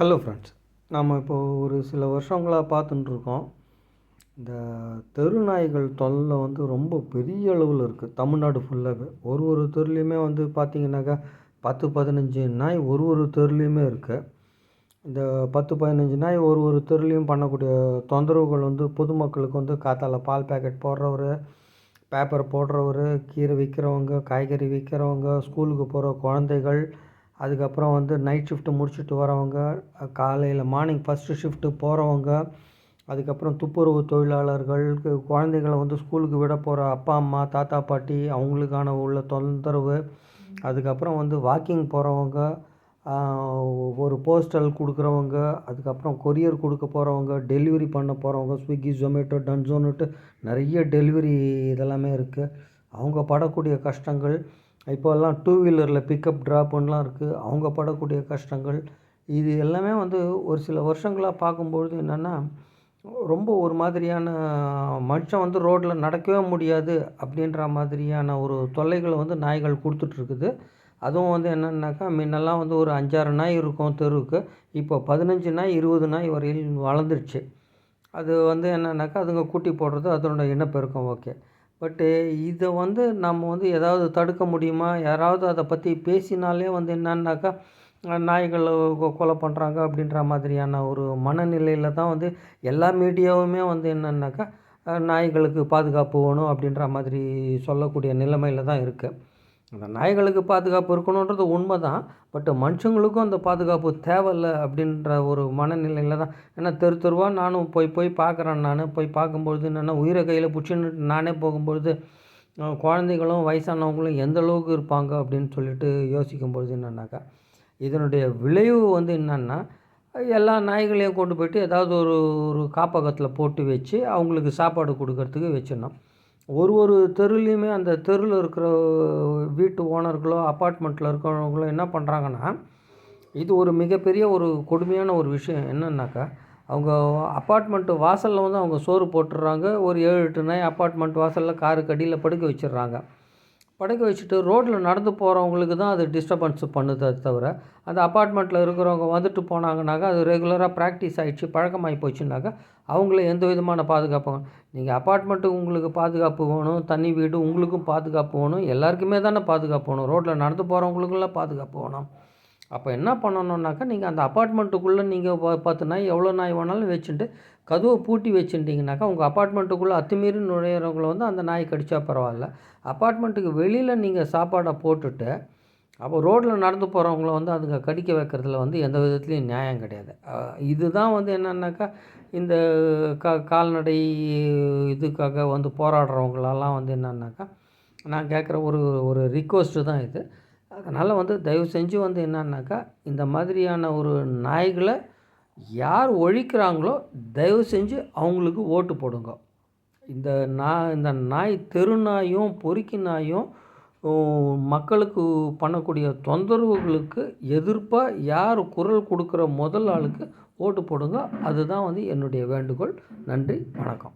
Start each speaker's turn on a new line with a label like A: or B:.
A: Hello friends நம்ம இப்போது ஒரு சில வருஷங்களாக பார்த்துட்டுருக்கோம் இந்த தெரு நாய்கள் தொல்லை வந்து ரொம்ப பெரிய அளவில் இருக்குது தமிழ்நாடு ஃபுல்லாகவே ஒரு ஒரு தெருலேயுமே வந்து பார்த்திங்கனாக்கா பத்து பதினஞ்சு நாய் ஒரு ஒரு தெருலேயுமே இருக்குது இந்த பத்து பதினஞ்சு நாய் ஒரு ஒரு தெருலேயும் பண்ணக்கூடிய தொந்தரவுகள் வந்து பொதுமக்களுக்கு வந்து காத்தால பால் பேக்கெட் போடுறவர் பேப்பர் போடுறவர் கீரை விற்கிறவங்க காய்கறி விற்கிறவங்க ஸ்கூலுக்கு போகிற குழந்தைகள் அதுக்கப்புறம் வந்து நைட் ஷிஃப்ட்டு முடிச்சுட்டு வரவங்க காலையில் மார்னிங் ஃபஸ்ட்டு ஷிஃப்ட்டு போகிறவங்க அதுக்கப்புறம் துப்புரவு தொழிலாளர்களுக்கு குழந்தைகளை வந்து ஸ்கூலுக்கு விட போகிற அப்பா அம்மா தாத்தா பாட்டி அவங்களுக்கான உள்ள தொந்தரவு. அதுக்கப்புறம் வந்து வாக்கிங் போகிறவங்க ஒரு போஸ்டல் கொடுக்குறவங்க அதுக்கப்புறம் கொரியர் கொடுக்க போகிறவங்க டெலிவரி பண்ண போகிறவங்க ஸ்விக்கி ஜொமேட்டோ டன்சோனுட்டு நிறைய டெலிவரி இதெல்லாமே இருக்குது அவங்க படக்கூடிய கஷ்டங்கள் இப்போல்லாம் டூ வீலரில் பிக்கப் ட்ராப்புன்னெலாம் இருக்குது அவங்க படக்கூடிய கஷ்டங்கள். இது எல்லாமே வந்து ஒரு சில வருஷங்களாக பார்க்கும்பொழுது என்னென்னா ரொம்ப ஒரு மாதிரியான மனுஷன் வந்து ரோட்டில் நடக்கவே முடியாது அப்படின்ற மாதிரியான ஒரு தொல்லைகளை வந்து நாய்கள் கொடுத்துட்ருக்குது. அதுவும் வந்து என்னென்னாக்கா முன்னெல்லாம் வந்து ஒரு அஞ்சாறு நாய் இருக்கும் தெருவுக்கு. இப்போ பதினஞ்சு நாய் இருபது நாய் வரையில் வளர்ந்துருச்சு. அது வந்து என்னென்னாக்கா அதுங்க கூட்டி போடுறது அதனோட இனப்பெருக்கம். ஓகே. பட்டு இதை வந்து நம்ம வந்து ஏதாவது தடுக்க முடியுமா? யாராவது அதை பற்றி பேசினாலே வந்து என்னன்னாக்கா நாய்களை கொ- கொலை பண்ணுறாங்க அப்படின்ற மாதிரியான ஒரு மனநிலையில் தான் வந்து எல்லா மீடியாவுமே வந்து என்னன்னாக்கா நாய்களுக்கு பாதுகாப்பு வேணும் அப்படின்ற மாதிரி சொல்லக்கூடிய நிலைமையில் தான் இருக்குது அந்த நாய்களுக்கு பாதுகாப்பு இருக்கணுன்றது உண்மை தான் பட் மனுஷங்களுக்கும் அந்த பாதுகாப்பு தேவையில்ல அப்படின்ற ஒரு மனநிலையில் தான். ஏன்னா தெரு தெருவாக நானும் போய் போய் பார்க்குறேன் நான். போய் பார்க்கும்பொழுது என்னென்னா உயிரை கையில் பிடிச்சின்னு நானே போகும்பொழுது குழந்தைகளும் வயசானவங்களும் எந்த அளவுக்கு இருப்பாங்க அப்படின்னு சொல்லிட்டு யோசிக்கும்பொழுது என்னன்னாக்கா இதனுடைய விளைவு வந்து என்னென்னா எல்லா நாய்களையும் கொண்டு போயிட்டு ஏதாவது ஒரு ஒரு காப்பகத்தில் போட்டு வச்சு அவங்களுக்கு சாப்பாடு கொடுக்கறதுக்கு வச்சிடணும். ஒரு ஒரு தெருலேயுமே அந்த தெருவில் இருக்கிற வீட்டு ஓனர்களோ அப்பார்ட்மெண்ட்டில் இருக்கிறவங்களோ என்ன பண்ணுறாங்கன்னா இது ஒரு மிகப்பெரிய ஒரு கொடுமையான ஒரு விஷயம். என்னன்னாக்கா அவங்க அப்பார்ட்மெண்ட்டு வாசலில் வந்து அவங்க சோறு போட்டுடுறாங்க ஒரு ஏழு எட்டு நாய் அப்பார்ட்மெண்ட் வாசலில் காருக்கு அடியில் படுக்க வச்சிடுறாங்க படுக்க வச்சுட்டு ரோட்டில் நடந்து போகிறவங்களுக்கு தான் அது டிஸ்டர்பன்ஸ் பண்ணுது அது தவிர அந்த அப்பார்ட்மெண்ட்டில் இருக்கிறவங்க வந்துட்டு போனாங்கனாக்கா அது ரெகுலராக ப்ராக்டிஸ் ஆகிடுச்சு பழக்கமாகி போச்சுனாக்கா அவங்கள எந்த விதமான பாதுகாப்பு நீங்கள் அப்பார்ட்மெண்ட்டுக்கு உங்களுக்கு பாதுகாப்பு வேணும் தனி வீடு உங்களுக்கும் பாதுகாப்பு வேணும் எல்லாருக்குமே தானே பாதுகாப்பு வேணும்? ரோட்டில் நடந்து போகிறவங்களுக்குலாம் பாதுகாப்பு வேணும். அப்போ என்ன பண்ணணுன்னாக்கா நீங்கள் அந்த அப்பார்ட்மெண்ட்டுக்குள்ளே நீங்கள் பத்து நாய் எவ்வளோ நாய் வேணாலும் வச்சுட்டு கதவை பூட்டி வச்சுட்டிங்கனாக்கா உங்கள் அப்பார்ட்மெண்ட்டுக்குள்ளே அத்துமீறி நுழையிறவங்கள வந்து அந்த நாய் கடிச்சா பரவாயில்ல. அப்பார்ட்மெண்ட்டுக்கு வெளியில் நீங்கள் சாப்பாடை போட்டுட்டு அப்போ ரோட்டில் நடந்து போகிறவங்கள வந்து அதுங்க கடிக்க வைக்கிறதுல வந்து எந்த விதத்துலையும் நியாயம் கிடையாது. இதுதான் வந்து என்னன்னாக்கா இந்த கா கால்நடை இதுக்காக வந்து போராடுறவங்களெல்லாம் வந்து என்னன்னாக்கா நான் கேட்குற ஒரு ஒரு ரிக்வஸ்ட்டு தான் இது. அதனால் வந்து தயவு செஞ்சு வந்து என்னன்னாக்கா இந்த மாதிரியான ஒரு நாய்களை யார் ஒழிக்கிறாங்களோ தயவு செஞ்சு அவங்களுக்கு ஓட்டு போடுங்க. இந்த நான் இந்த நாய் தெரு நாயும் பொறுக்கி நாயும் மக்களுக்கு பண்ணக்கூடிய தொந்தரவுகளுக்கு எதிர்ப்பாக யார் குரல் கொடுக்குற முதல் ஆளுக்கு ஓட்டு போடுங்க. அதுதான் வந்து என்னுடைய வேண்டுகோள். நன்றி வணக்கம்.